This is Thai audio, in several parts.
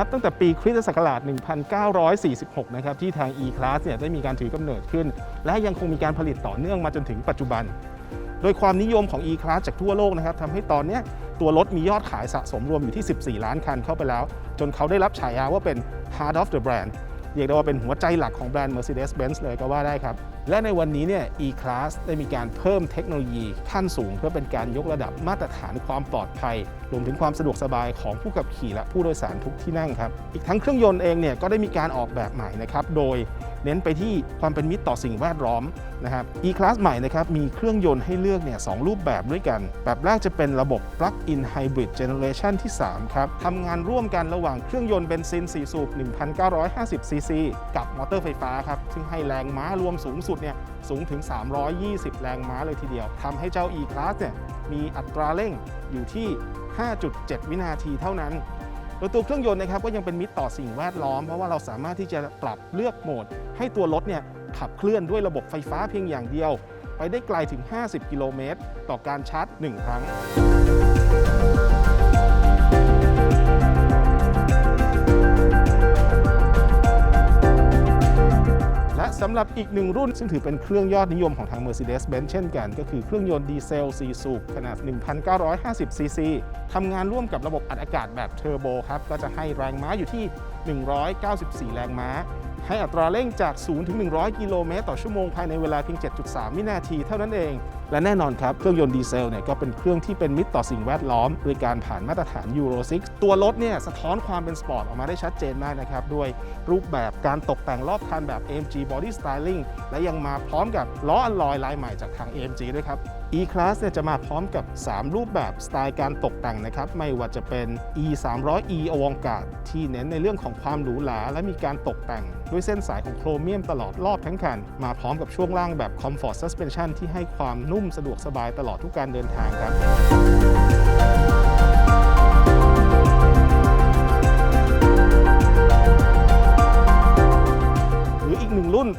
นับตั้งแต่ปีคริสตศักราช 1946 นะครับที่ทาง E-Class เนี่ยได้มีการถือกำเนิดขึ้น และยังคงมีการผลิตต่อเนื่องมาจนถึงปัจจุบัน โดยความนิยมของ E-Class จากทั่วโลกนะครับทำให้ตอนนี้ตัวรถมียอดขายสะสมรวมอยู่ที่ 14 ล้านคันเข้าไปแล้ว จนเขาได้รับฉายาว่าเป็น Heart of the Brand เรียกได้ว่าเป็นหัวใจหลักของแบรนด์ Mercedes-Benz เลยก็ว่าได้ครับและในวันนี้เนี่ย E-Class ได้มีการเพิ่มเทคโนโลยีขั้นสูง เพื่อเป็นการยกระดับมาตรฐานความปลอดภัยรวมถึงความสะดวกสบายของผู้ขับขี่และผู้โดยสารทุกที่นั่งครับ อีกทั้งเครื่องยนต์เองเนี่ยก็ได้มีการออกแบบใหม่นะครับ โดยเน้นไปที่ความเป็นมิตรต่อสิ่งแวดล้อมนะครับ E-Class ใหม่นะครับมีเครื่องยนต์ให้เลือกเนี่ยสองรูปแบบด้วยกัน แบบแรกจะเป็นระบบ Plug-in Hybrid Generation ที่ 3 ครับทำงานร่วมกันระหว่างเครื่องยนต์เบนซิน4สูบ 1,950 ซีซีกับมอเตอร์ไฟฟ้าครับซึ่งให้แรงม้ารวมสูงสุดเนี่ยสูงถึง 320 แรงม้าเลยทีเดียวทำให้เจ้า E-Class เนี่ยมีอัตราเร่งอยู่ที่ 5.7 วินาทีเท่านั้นโดยตัวเครื่องยนต์นะครับก็ยังเป็นมิตรต่อสิ่งแวดล้อม เพราะว่าเราสามารถที่จะปรับเลือกโหมด ให้ตัวรถเนี่ยขับเคลื่อนด้วยระบบไฟฟ้าเพียงอย่างเดียว ไปได้ไกลถึง 50 กิโลเมตร ต่อการชาร์จ 1 ครั้ง สำหรับอีกหนึ่งรุ่น ซึ่งถือเป็นเครื่องยอดนิยมของทาง Mercedes-Benz เช่นกัน ก็คือเครื่องยนต์ดีเซล 4 สูบขนาด 1,950 ซีซีทำงานร่วมกับระบบอัดอากาศแบบเทอร์โบครับ ก็จะให้แรงม้าอยู่ที่ 194 แรงม้า ให้อัตราเร่งจาก 0 ถึง 100 กิโลเมตรต่อชั่วโมงภายในเวลาเพียง 7.3 วินาทีเท่านั้นเอง และแน่นอนครับ เครื่องยนต์ดีเซลเนี่ยก็เป็นเครื่องที่เป็นมิตรต่อสิ่งแวดล้อม โดยการผ่านมาตรฐาน Euro 6ตัวรถเนี่ยสะท้อนความเป็นสปอร์ตออกมาได้ชัดเจนมากนะครับ ด้วยรูปแบบการตกแต่งรอบคันแบบ AMG Body Styling และยังมาพร้อมกับล้ออัลลอยลายใหม่จากทาง AMG ด้วยครับ E-Class เนี่ยจะมาพร้อมกับ 3 รูปแบบสไตล์การตกแต่งนะครับ ไม่ว่าจะเป็น E 3 0 0 E อวองการที่เน้นในเรื่องของความหรูหราและมีการตกแต่ง ด้วยเส้นสายของโครเมียมตลอดรอบทั้งคัน มาพร้อมกับช่วงล่างแบบ Comfort Suspension ที่ให้ความนุ่มสะดวกสบายตลอดทุกการเดินทางครับ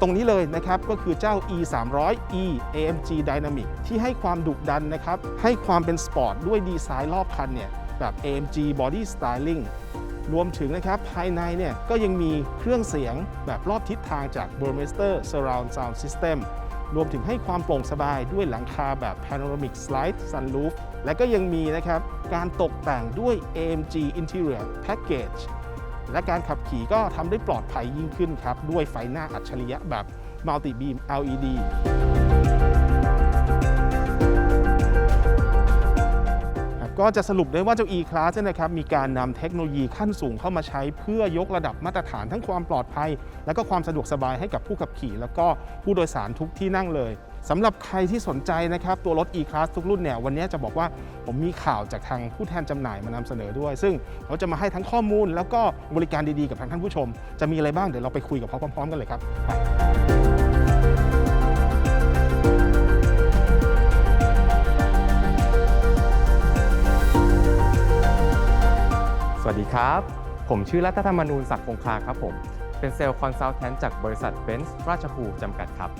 ตรงนี้เลยนะครับก็คือเจ้า e 3 0 0 e AMG Dynamic ที่ให้ความดุดันนะครับ ให้ความเป็นสปอร์ตด้วยดีไซน์รอบคันเนี่ยแบบ AMG Body Styling รวมถึงนะครับภายในเนี่ยก็ยังมีเครื่องเสียงแบบรอบทิศทางจาก Burmester Surround Sound System รวมถึงให้ความโปร่งสบายด้วยหลังคาแบบ Panoramic Slide Sunroof และก็ยังมีนะครับการตกแต่งด้วย AMG Interior Package และการขับขี่ก็ทำได้ปลอดภัยยิ่งขึ้นครับ ด้วยไฟหน้าอัจฉริยะแบบ Multi Beam LED ก็จะสรุปได้ว่าเจ้า E-Class เนี่ยนะครับมีการนำเทคโนโลยีขั้นสูงเข้ามาใช้เพื่อยกระดับมาตรฐานทั้งความปลอดภัย และก็ความสะดวกสบายให้กับผู้ขับขี่ แล้วก็ผู้โดยสารทุกที่นั่งเลย สำหรับใครที่สนใจนะครับตัวรถ E-Class ทุกรุ่นเนี่ยวันนี้จะบอกว่าผมมีข่าวจากทางผู้แทนจำหน่ายมานำเสนอด้วย ซึ่งเขาจะมาให้ทั้งข้อมูล แล้วก็บริการดีๆกับทางท่านผู้ชม จะมีอะไรบ้างเดี๋ยวเราไปคุยกับเขาพร้อมๆ กันเลยครับไปสวัสดีครับ ผมชื่อรัตธรรมนูญศักดิ์คงคาครับผม เป็นเซลล์คอนซัลแทนจากบริษัทเบนซ์ราชภูจำกัดครับ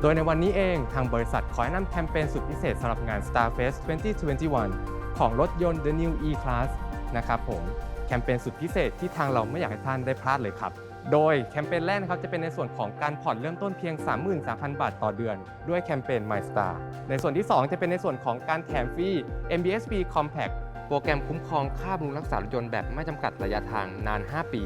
โดยในวันนี้เองทางบริษัทขอแนะนำแคมเปญสุดพิเศษสำหรับงาน Starfest 2021 ของรถยนต์ The New E-Class นะครับผมแคมเปญสุดพิเศษที่ทางเราไม่อยากให้ท่านได้พลาดเลยครับ โดยแคมเปญแรกนะครับจะเป็นในส่วนของการผ่อนเริ่มต้นเพียง 33,000 บาทต่อเดือน ด้วยแคมเปญ My Star ในส่วนที่ 2 จะเป็นในส่วนของการแถมฟรี MBSP Compact โปรแกรมคุ้มครองค่าบำรุงรักษารถยนต์แบบไม่จำกัดระยะทางนาน 5 ปี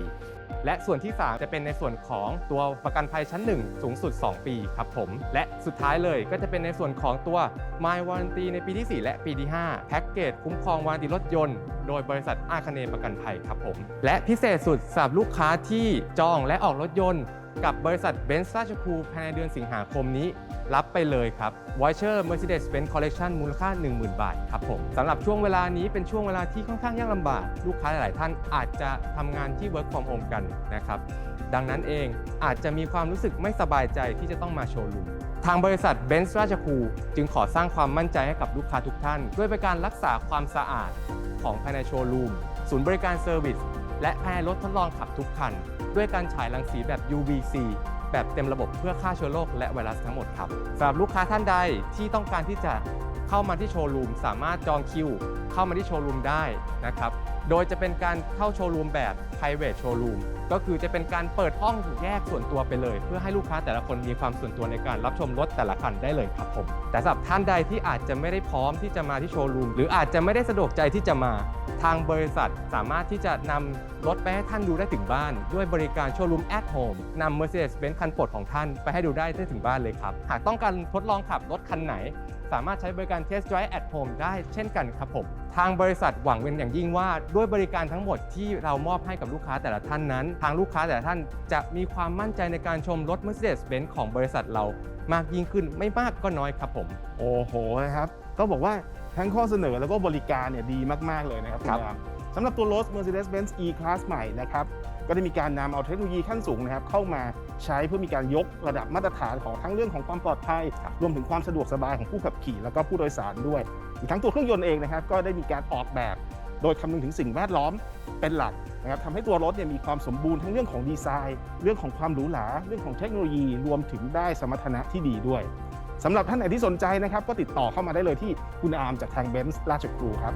และส่วนที่ 3 จะเป็นในส่วนของตัวประกันภัยชั้น 1 สูงสุด 2 ปีครับผม และสุดท้ายเลยก็จะเป็นในส่วนของตัว My Warranty ในปีที่ 4 และปีที่ 5 แพ็กเกจคุ้มครองวารันตีรถยนต์ โดยบริษัทอาคเนประกันภัยครับผม และพิเศษสุดสำหรับลูกค้าที่จองและออกรถยนต์ กับบริษัทเบนซ์ราชคูภายในเดือนสิงหาคมนี้ รับไปเลยครับ Voucher Mercedes-Benz Collection มูลค่า 10,000 บาทครับผมสำหรับช่วงเวลานี้เป็นช่วงเวลาที่ค่อนข้างยากลำบาก ลูกค้าหลาย ๆ ท่านอาจจะทำงานที่ Work from Home กันนะครับ ดังนั้นเองอาจจะมีความรู้สึกไม่สบายใจที่จะต้องมาโชว์รูมทางบริษัทเบนซ์ราชคูจึงขอสร้างความมั่นใจให้กับลูกค้าทุกท่าน ด้วยการรักษาความสะอาดของภายในโชว์รูมศูนย์บริการเซอร์วิส และภายในรถทดลองขับทุกคัน ด้วยการฉายรังสีแบบ UVC แบบเต็มระบบเพื่อฆ่าเชื้อโรคและไวรัสทั้งหมดครับสำหรับลูกค้าท่านใดที่ต้องการที่จะเข้ามาที่โชว์รูมสามารถจองคิว เข้ามาที่โชว์รูมได้นะครับ โดยจะเป็นการเข้าโชว์รูมแบบ private showroom ก็คือจะเป็นการเปิดห้องแยกส่วนตัวไปเลย เพื่อให้ลูกค้าแต่ละคนมีความส่วนตัวในการรับชมรถแต่ละคันได้เลยครับผม แต่สำหรับท่านใดที่อาจจะไม่ได้พร้อมที่จะมาที่โชว์รูมหรืออาจจะไม่ได้สะดวกใจที่จะมา ทางบริษัทสามารถที่จะนำรถไปให้ท่านดูได้ถึงบ้าน ด้วยบริการโชว์รูม at home นำ Mercedes-Benz คันโปรดของท่านไปให้ดูได้ได้ถึงบ้านเลยครับ หากต้องการทดลองขับรถคันไหน สามารถใช้บริการ Test Drive at Home ได้เช่นกันครับผม ทางบริษัทหวังเป็นอย่างยิ่งว่าด้วยบริการทั้งหมดที่เรามอบให้กับลูกค้าแต่ละท่านนั้น ทางลูกค้าแต่ละท่านจะมีความมั่นใจในการชมรถ Mercedes-Benz ของบริษัทเรามากยิ่งขึ้นไม่มากก็น้อยครับผม โอ้โหนะครับต้องบอกว่าทั้งข้อเสนอแล้วก็บริการเนี่ยดีมาก ๆ เลยนะครับครับณอามสำหรับตัวรถ Mercedes-Benz E-Class ใหม่นะครับ ก็ได้มีการนำเอาเทคโนโลยีขั้นสูงนะครับเข้ามา ใช้เพื่อมีการยกระดับมาตรฐานของทั้งเรื่องของความปลอดภัย รวมถึงความสะดวกสบายของผู้ขับขี่แล้วก็ผู้โดยสารด้วย อีกทั้งตัวเครื่องยนต์เองนะครับก็ได้มีการออกแบบ โดยคำนึงถึงสิ่งแวดล้อมเป็นหลักนะครับทำให้ตัวรถเนี่ยมีความสมบูรณ์ทั้งเรื่องของดีไซน์ เรื่องของความหรูหราเรื่องของเทคโนโลยีรวมถึงได้สมรรถนะที่ดีด้วยสำหรับท่านไหนที่สนใจนะครับก็ติดต่อเข้ามาได้เลยที่คุณอาร์มจากทางเบนซ์ราชกรูครับ